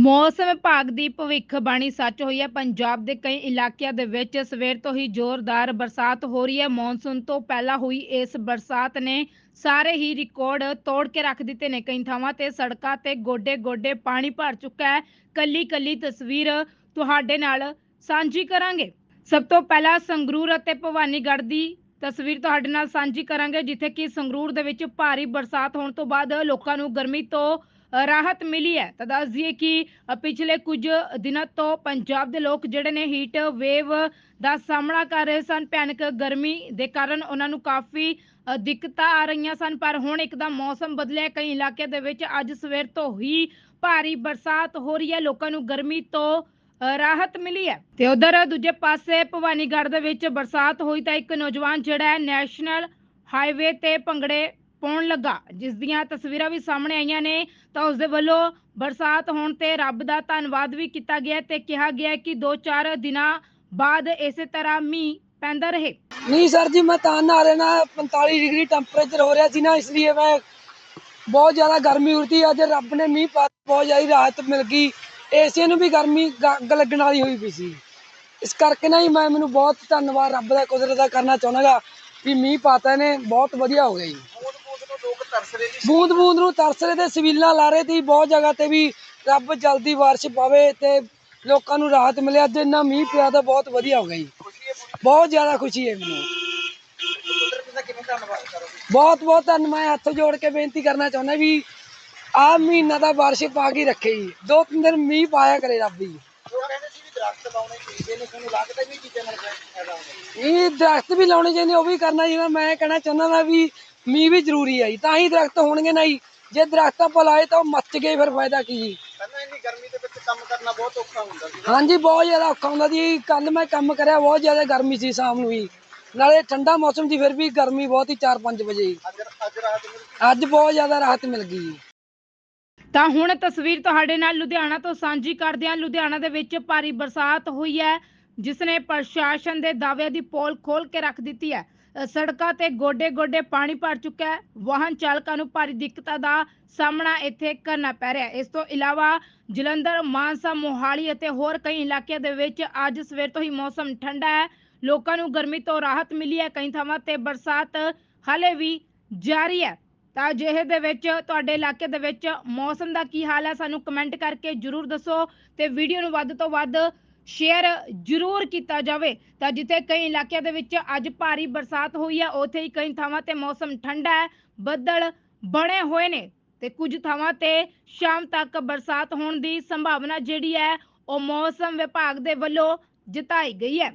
ਮੌਸਮ ਵਿਭਾਗ ਦੀ ਭਵਿੱਖਬਾਣੀ ਸੱਚ ਹੋਈ ਹੈ। ਪੰਜਾਬ ਦੇ ਕਈ ਇਲਾਕਿਆਂ ਦੇ ਵਿੱਚ ਸਵੇਰ ਤੋਂ ਹੀ ਜ਼ੋਰਦਾਰ ਬਰਸਾਤ ਹੋ ਰਹੀ ਹੈ। ਮੌਨਸੂਨ ਤੋਂ ਪਹਿਲਾਂ ਹੋਈ ਇਸ ਬਰਸਾਤ ਨੇ ਸਾਰੇ ਹੀ ਰਿਕਾਰਡ ਤੋੜ ਕੇ ਰੱਖ ਦਿੱਤੇ ਨੇ ਕਈ ਥਾਵਾਂ ਤੇ। ਸੜਕਾਂ ਤੇ ਗੋਡੇ-ਗੋਡੇ ਪਾਣੀ ਭਰ ਚੁੱਕਾ ਹੈ। ਕੱਲੀ-ਕੱਲੀ ਤਸਵੀਰ ਤੁਹਾਡੇ ਨਾਲ ਸਾਂਝੀ ਕਰਾਂਗੇ। ਸਭ ਤੋਂ ਪਹਿਲਾਂ ਸੰਗਰੂਰ ਅਤੇ ਭਵਾਨੀਗੜ੍ਹ ਦੀ ਤਸਵੀਰ ਤੁਹਾਡੇ ਨਾਲ ਸਾਂਝੀ ਕਰਾਂਗੇ, ਜਿੱਥੇ ਕਿ ਸੰਗਰੂਰ ਦੇ ਵਿੱਚ ਭਾਰੀ ਬਰਸਾਤ ਹੋਣ ਤੋਂ ਬਾਅਦ ਲੋਕਾਂ ਨੂੰ ਗਰਮੀ ਤੋਂ ਰਾਹਤ ਮਿਲੀ ਹੈ। ਤਾਂ ਦੱਸ ਦਈਏ ਕਿ ਪਿਛਲੇ ਕੁਝ ਦਿਨਾਂ ਤੋਂ ਪੰਜਾਬ ਦੇ ਲੋਕ ਜਿਹੜੇ ਨੇ ਹੀਟ ਵੇਵ ਦਾ ਸਾਹਮਣਾ ਕਰ ਰਹੇ ਸਨ। ਭਿਆਨਕ ਗਰਮੀ ਦੇ ਕਾਰਨ ਉਹਨਾਂ ਨੂੰ ਕਾਫੀ ਦਿੱਕਤਾਂ ਆ ਰਹੀਆਂ ਸਨ। ਪਰ ਹੁਣ ਇੱਕਦਮ ਮੌਸਮ ਬਦਲਿਆ ਕਈ ਇਲਾਕਿਆਂ ਦੇ ਵਿੱਚ ਅੱਜ ਸਵੇਰ ਤੋਂ ਹੀ ਭਾਰੀ ਬਰਸਾਤ ਹੋ ਰਹੀ ਹੈ। ਲੋਕਾਂ ਨੂੰ ਗਰਮੀ ਤੋਂ ਰਾਹਤ ਮਿਲੀ ਹੈ। ਤੇ ਉਧਰ ਦੂਜੇ ਪਾਸੇ ਭਵਾਨੀਗੜ੍ਹ ਦੇ ਵਿੱਚ ਬਰਸਾਤ ਹੋਈ ਤਾਂ ਇੱਕ ਨੌਜਵਾਨ ਜਿਹੜਾ ਹੈ ਨੈਸ਼ਨਲ ਹਾਈਵੇ ਤੇ ਭੰਗੜੇ ਪਾਉਣ ਲੱਗਾ। ਜਿਸ ਦੀਆਂ ਤਸਵੀਰਾਂ ਵੀ ਸਾਹਮਣੇ ਆਈਆਂ ਨੇ, ਤਾਂ ਉਸ ਦੇ ਵੱਲੋਂ ਬਰਸਾਤ ਹੋਣ ਤੇ ਰੱਬ ਦਾ ਧੰਨਵਾਦ ਵੀ ਕੀਤਾ ਗਿਆ ਤੇ ਕਿਹਾ ਗਿਆ ਕਿ 2-4 ਦਿਨਾਂ ਬਾਅਦ ਇਸੇ ਤਰ੍ਹਾਂ ਮੀਂਹ ਪੈਂਦਾ ਰਹੇ। ਨਹੀਂ ਸਰ ਜੀ, ਮੈਂ ਤਾਂ ਨਹਾ ਰਹੇ ਨਾ 45 ਡਿਗਰੀ ਟੈਂਪਰੇਚਰ ਹੋ ਰਿਹਾ ਸੀ ਨਾ, ਇਸ ਲਈ ਮੈਂ ਬਹੁਤ ਜ਼ਿਆਦਾ ਗਰਮੀ ਉਰਦੀ ਅੱਜ ਰੱਬ ਨੇ ਮੀਂਹ ਪਾ ਬਹੁਤ ਜ਼ਿਆਦਾ ਰਾਹਤ ਮਿਲ ਗਈ। ਏਸੀਆਂ ਨੂੰ ਵੀ ਗਰਮੀ ਅੱਗ ਲੱਗਣ ਵਾਲੀ ਹੋਈ ਪਈ ਸੀ। ਇਸ ਕਰਕੇ ਨਾ ਹੀ ਮੈਂ ਮੈਨੂੰ ਬਹੁਤ ਧੰਨਵਾਦ ਰੱਬ ਦਾ, ਕੁਦਰਤ ਦਾ ਕਰਨਾ ਚਾਹੁੰਦਾਗਾ ਵੀ ਮੀਂਹ ਪਾਤਾ ਨੇ, ਬਹੁਤ ਵਧੀਆ ਹੋ ਗਿਆ ਜੀ। ਬੂੰਦ ਬੂੰਦ ਨੂੰ ਤਰਸ ਰਹੇ ਤੇ ਸਵੀਲਾਂ ਲਾ ਰਹੇ ਤੇ ਬਹੁਤ ਜਗ੍ਹਾ ਤੇ ਵੀ ਰੱਬ ਜਲਦੀ ਬਾਰਿਸ਼ ਪਾਵੇ ਤੇ ਲੋਕਾਂ ਨੂੰ ਰਾਹਤ ਮਿਲੇ। ਅੱਜ ਇੰਨਾ ਮੀਂਹ ਪਿਆ ਤਾਂ ਬਹੁਤ ਵਧੀਆ ਹੋ ਗਿਆ ਜੀ। ਬਹੁਤ ਜ਼ਿਆਦਾ ਖੁਸ਼ੀ ਹੈ ਮੈਨੂੰ। ਬਹੁਤ ਬਹੁਤ ਧੰਨ ਮੈਂ ਹੱਥ ਜੋੜ ਕੇ ਬੇਨਤੀ ਕਰਨਾ ਚਾਹੁੰਦਾ ਵੀ ਆਹ ਮਹੀਨਾ ਦਾ ਬਾਰਿਸ਼ ਪਾ ਕੇ ਰੱਖੇ ਜੀ। ਦੋ ਤਿੰਨ ਦਿਨ ਮੀਂਹ ਪਾਇਆ ਕਰੇ ਰੱਬ ਜੀ। ਇਹ ਦਰਖਤ ਵੀ ਲਾਉਣੇ ਚਾਹੀਦੇ ਉਹ ਵੀ ਕਰਨਾ ਚਾਹੀਦਾ ਮੈਂ ਕਹਿਣਾ ਚਾਹੁੰਦਾ ਵੀ ਮੀਂਹ ਵੀ ਜ਼ਰੂਰੀ ਹੈ ਜੀ ਤਾਂ ਹੀ ਦਰਖਤ ਹੋਣਗੇ ਨਾ ਜੀ। ਜੇ ਦਰਖਤ ਆਪਾਂ ਲਾਏ ਤਾਂ ਉਹ ਮੱਚ ਗਏ ਫਿਰ ਫਾਇਦਾ ਕੀ ਜੀ। ਪਹਿਲਾਂ ਇੰਨੀ ਗਰਮੀ ਦੇ ਵਿੱਚ ਕੰਮ ਕਰਨਾ ਬਹੁਤ ਔਖਾ ਹੁੰਦਾ ਸੀ। ਹਾਂਜੀ ਬਹੁਤ ਜ਼ਿਆਦਾ ਔਖਾ ਹੁੰਦਾ ਜੀ ਕੱਲ ਮੈਂ ਕੰਮ ਕਰਿਆ ਬਹੁਤ ਜ਼ਿਆਦਾ ਗਰਮੀ ਸੀ ਸ਼ਾਮ ਨੂੰ ਹੀ ਨਾਲੇ ਠੰਡਾ ਮੌਸਮ ਸੀ ਫਿਰ ਵੀ ਗਰਮੀ ਬਹੁਤ ਹੀ 4-5 ਵਜੇ। ਅੱਜ ਅੱਜ ਰਾਤ ਨੂੰ ਅੱਜ ਬਹੁਤ ਜ਼ਿਆਦਾ ਰਾਹਤ ਮਿਲ ਗਈ ਜੀ। ਤਾਂ ਹੁਣ ਤਸਵੀਰ ਤੁਹਾਡੇ ਨਾਲ ਲੁਧਿਆਣਾ ਤੋਂ ਸਾਂਝੀ ਕਰਦੇ ਹਾਂ। ਲੁਧਿਆਣਾ ਦੇ ਵਿੱਚ ਭਾਰੀ ਬਰਸਾਤ ਹੋਈ ਹੈ ਜਿਸ ਨੇ ਪ੍ਰਸ਼ਾਸਨ ਦੇ ਦਾਅਵਿਆਂ ਦੀ ਪੋਲ ਖੋਲ ਕੇ ਰੱਖ ਦਿੱਤੀ ਹੈ। ਸੜਕਾਂ ਤੇ ਗੋਡੇ-ਗੋਡੇ ਪਾਣੀ ਭਰ ਚੁੱਕਾ ਹੈ। ਵਾਹਨ ਚਾਲਕਾਂ ਨੂੰ ਭਾਰੀ ਦਿੱਕਤਾਂ ਦਾ ਸਾਹਮਣਾ ਇੱਥੇ ਕਰਨਾ ਪੈ ਰਿਹਾ ਹੈ। ਇਸ ਤੋਂ ਇਲਾਵਾ ਜਲੰਧਰ, ਮਾਨਸਾ, ਮੋਹਾਲੀ ਅਤੇ ਹੋਰ ਕਈ ਇਲਾਕਿਆਂ ਦੇ ਵਿੱਚ ਅੱਜ ਸਵੇਰ ਤੋਂ ਹੀ ਮੌਸਮ ਠੰਡਾ ਹੈ। ਲੋਕਾਂ ਨੂੰ ਗਰਮੀ ਤੋਂ ਰਾਹਤ ਮਿਲੀ ਹੈ। ਕਈ ਥਾਵਾਂ ਤੇ ਬਰਸਾਤ ਹਾਲੇ ਵੀ ਜਾਰੀ ਹੈ। ਤਾਂ ਅਜਿਹੇ ਦੇ ਵਿੱਚ, ਤੁਹਾਡੇ ਇਲਾਕੇ ਦੇ ਵਿੱਚ ਮੌਸਮ ਦਾ ਕੀ ਹਾਲ ਹੈ? ਸਾਨੂੰ ਕਮੈਂਟ ਕਰਕੇ ਜਰੂਰ ਦੱਸੋ ਤੇ ਵੀਡੀਓ ਨੂੰ ਵੱਧ ਤੋਂ ਵੱਧ ਸ਼ੇਅਰ ਜਰੂਰ ਕੀਤਾ ਜਾਵੇ। ਤਾਂ ਜਿੱਥੇ ਕਈ ਇਲਾਕਿਆਂ ਦੇ ਵਿੱਚ ਅੱਜ ਭਾਰੀ ਬਰਸਾਤ ਹੋਈ ਹੈ ਉੱਥੇ ਹੀ ਕਈ ਥਾਵਾਂ ਤੇ ਮੌਸਮ ਠੰਡਾ ਹੈ, ਬੱਦਲ ਬਣੇ ਹੋਏ ਨੇ ਤੇ ਕੁਝ ਥਾਵਾਂ ਤੇ ਸ਼ਾਮ ਤੱਕ ਬਰਸਾਤ ਹੋਣ ਦੀ ਸੰਭਾਵਨਾ ਜਿਹੜੀ ਹੈ, ਉਹ ਮੌਸਮ ਵਿਭਾਗ ਦੇ ਵੱਲੋਂ ਜਤਾਈ ਗਈ ਹੈ।